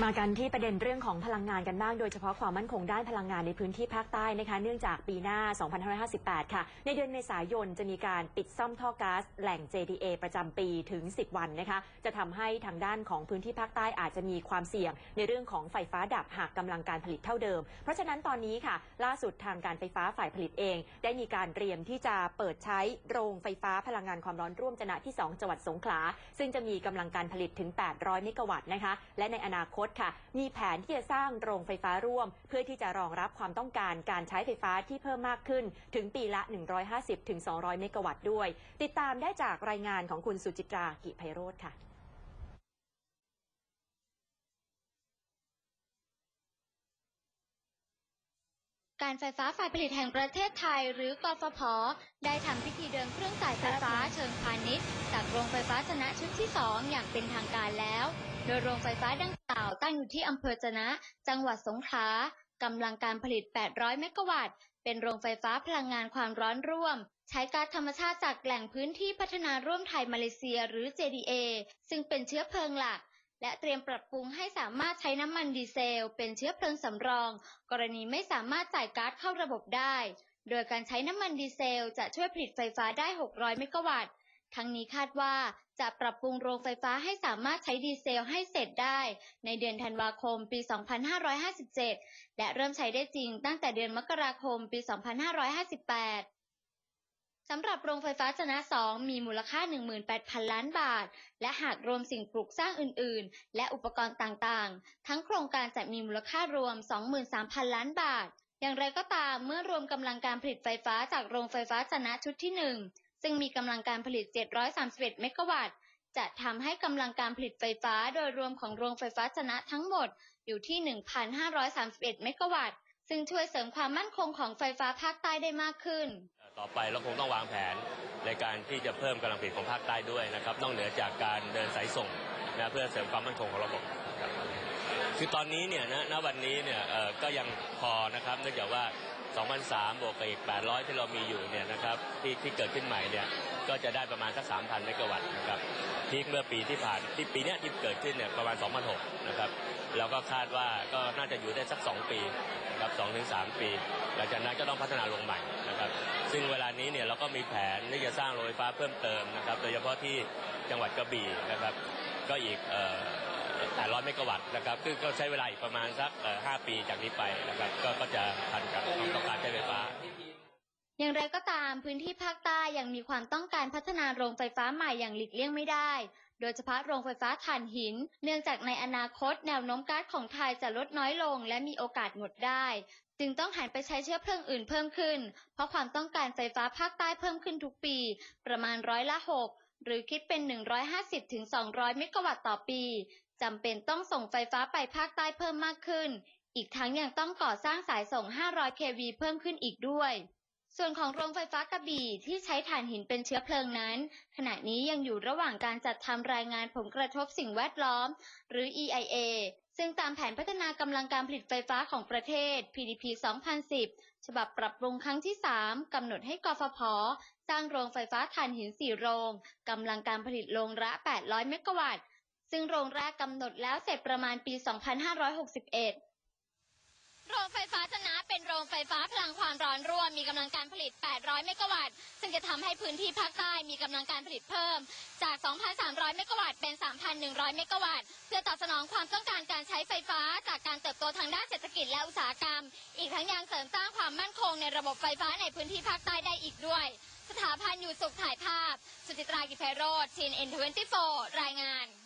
มากันที่ประเด็นเรื่องของพลังงานกันบ้างโดยเฉพาะความมั่นคงด้านพลังงานในพื้นที่ภาคใต้นะคะเนื่องจากปีหน้า 2558 ค่ะ ในเดือนเมษายนจะมีการปิดซ่อมท่อก๊าซแหล่ง JDA ประจำปีถึง 10 วันนะคะ จะทำให้ทางด้านของพื้นที่ภาคใต้อาจจะมีความเสี่ยง ในเรื่องของไฟฟ้าดับหากกำลังการผลิตเท่าเดิม เพราะฉะนั้นตอนนี้ค่ะ ล่าสุดทางการไฟฟ้าฝ่ายผลิตเอง ได้มีการเตรียมที่จะเปิดใช้โรงไฟฟ้าพลังงานความร้อนร่วมจนะที่ 2 จังหวัดสงขลาซึ่งจะมีกำลังการผลิตถึง 800 เมกะวัตต์นะคะ และในอนาคตค่ะ มีแผนที่จะสร้างโรงไฟฟ้าร่วม เพื่อที่จะรองรับความต้องการการใช้ไฟฟ้าที่เพิ่มมากขึ้นถึงปีละ 150-200 เมกะวัตต์ด้วย ติดตามได้จากรายงานของคุณสุจิตรากิไพโรธค่ะ การไฟฟ้าฝ่ายผลิตแห่งประเทศไทย หรือกฟผ ได้ทำพิธีเดินเครื่องจ่ายไฟฟ้าเชิงพาณิชย์จากโรงไฟฟ้าชนะชุดที่ 2 อย่างเป็นทางการแล้ว โดยโรงไฟฟ้าดังกล่าวตั้งอยู่ที่อำเภอจะนะ จังหวัดสงขลากำลังการผลิต 800 เมกะวัตต์ เป็นโรงไฟฟ้าพลังงานความร้อนร่วม ใช้ก๊าซธรรมชาติจากแหล่งพื้นที่พัฒนาร่วมไทยมาเลเซียหรือ JDA ซึ่งเป็นเชื้อเพลิงหลัก และเตรียมปรับปรุงให้สามารถใช้น้ำมันดีเซล เป็นเชื้อเพลิงสำรอง กรณีไม่สามารถจ่ายก๊าซเข้าระบบได้ โดยการใช้น้ำมันดีเซล จะช่วยผลิตไฟฟ้าได้ 600 เมกะวัตต์ ทั้งนี้คาดว่าจะปรับปรุงโรงไฟฟ้าให้สามารถใช้ดีเซลให้เสร็จได้ ในเดือนธันวาคมปี 2557 และเริ่มใช้ได้จริงตั้งแต่เดือนมกราคมปี 2558 สำหรับโรงไฟฟ้าชนะ 2 มีมูลค่า 18,000 ล้านบาท และหากรวมสิ่งปลูกสร้างอื่น ๆ และอุปกรณ์ต่าง ๆ ทั้งโครงการจะมีมูลค่ารวม 23,000 ล้านบาท อย่างไรก็ตามเมื่อรวมกำลังการผลิตไฟฟ้าจากโรงไฟฟ้าชนะชุดที่ 1 ซึ่งมีกำลังการผลิต 731 เมกะวัตต์ จะทำให้กำลังการผลิตไฟฟ้าโดยรวมของโรงไฟฟ้าชนะทั้งหมดอยู่ที่ 1,531 เมกะวัตต์ ซึ่งช่วยเสริมความมั่นคงของไฟฟ้าภาคใต้ได้มากขึ้น ต่อไปเราคงต้องวางแผนในการที่จะเพิ่มกำลังผลิตของภาคใต้ด้วยนะครับนอกเหนือจากการเดินสายส่งนะเพื่อเสริมความมั่นคงของระบบครับคือตอนนี้เนี่ยนะณวันนี้เนี่ยเอ่อก็ยังพอนะครับเนื่องจากว่า 2003บวกกับอีก 800 ที่เรามีอยู่เนี่ยนะครับที่ที่เกิดขึ้นใหม่เนี่ย ก็จะได้ประมาณสัก 3,000 เมกะวัตต์นะครับพีคเมื่อปีที่ผ่านที่ปีนี้ที่เกิดขึ้นเนี่ยประมาณ2,006นะครับเราก็คาดว่าก็น่าจะอยู่ได้สัก 2 ปีนะครับ2ถึง3ปี หลังจากนั้นก็ต้องพัฒนาลงใหม่นะครับ ซึ่งเวลานี้เนี่ยเราก็มีแผนที่จะสร้างโรงไฟฟ้าเพิ่มเติมนะครับ โดยเฉพาะที่จังหวัดกระบี่นะครับ ก็อีกเอ่อ800 เมกะวัตต์นะครับซึ่งก็ใช้เวลาอีกประมาณสัก 5 ปีจากนี้ไปนะครับ ก็ก็จะทันกับความต้องการ อย่างไรก็ตามพื้นที่ภาคใต้ยังมีความต้องการพัฒนาโรงไฟฟ้าใหม่อย่างหลีกเลี่ยงไม่ได้ โดยเฉพาะโรงไฟฟ้าถ่านหิน เนื่องจากในอนาคตแนวโน้มก๊าซของไทยจะลดน้อยลง และมีโอกาสหมดได้ จึงต้องหันไปใช้เชื้อเพลิงอื่นเพิ่มขึ้น เพราะความต้องการไฟฟ้าภาคใต้เพิ่มขึ้นทุกปี ประมาณร้อยละ6หรือคิดเป็น 150-200 เมกะวัตต์ต่อปีจำเป็นต้องส่งไฟฟ้าไปภาคใต้เพิ่มมากขึ้น อีกทั้งยังต้องก่อสร้างสายส่ง 500 kV เพิ่มขึ้นอีกด้วย ส่วนของโรงไฟฟ้ากระบี่ที่ใช้ถ่านหินเป็นเชื้อเพลิงนั้น ขณะนี้ยังอยู่ระหว่างการจัดทำรายงานผลกระทบสิ่งแวดล้อม หรือ EIA ซึ่งตามแผนพัฒนากำลังการผลิตไฟฟ้าของประเทศ PDP 2010 ฉบับปรับปรุงครั้งที่ 3 กำหนดให้กฟผ สร้างโรงไฟฟ้าถ่านหิน 4 โรง กำลังการผลิตโรงละ 800 เมกะวัตต์ ซึ่งโรงแรกกำหนดแล้วเสร็จประมาณปี 2561 โรงไฟฟ้าชนะ เป็นโรงไฟฟ้าพลังความร้อนร่วมมีกำลังการผลิต 800 เมกะวัตต์ ซึ่งจะทำให้พื้นที่ภาคใต้มีกำลังการผลิตเพิ่ม จาก 2,300 เมกะวัตต์ เป็น 3,100 เมกะวัตต์ เพื่อตอบสนองความต้องการการใช้ไฟฟ้า จากการเติบโตทางด้านเศรษฐกิจและอุตสาหกรรม อีกทั้งยังเสริมสร้างความมั่นคงในระบบไฟฟ้าในพื้นที่ภาคใต้ได้อีกด้วย สถาพันอยู่สุขถ่ายภาพ สุจิตรากิจไพโรธทีนเอ็นทเวนตี้โฟรายงาน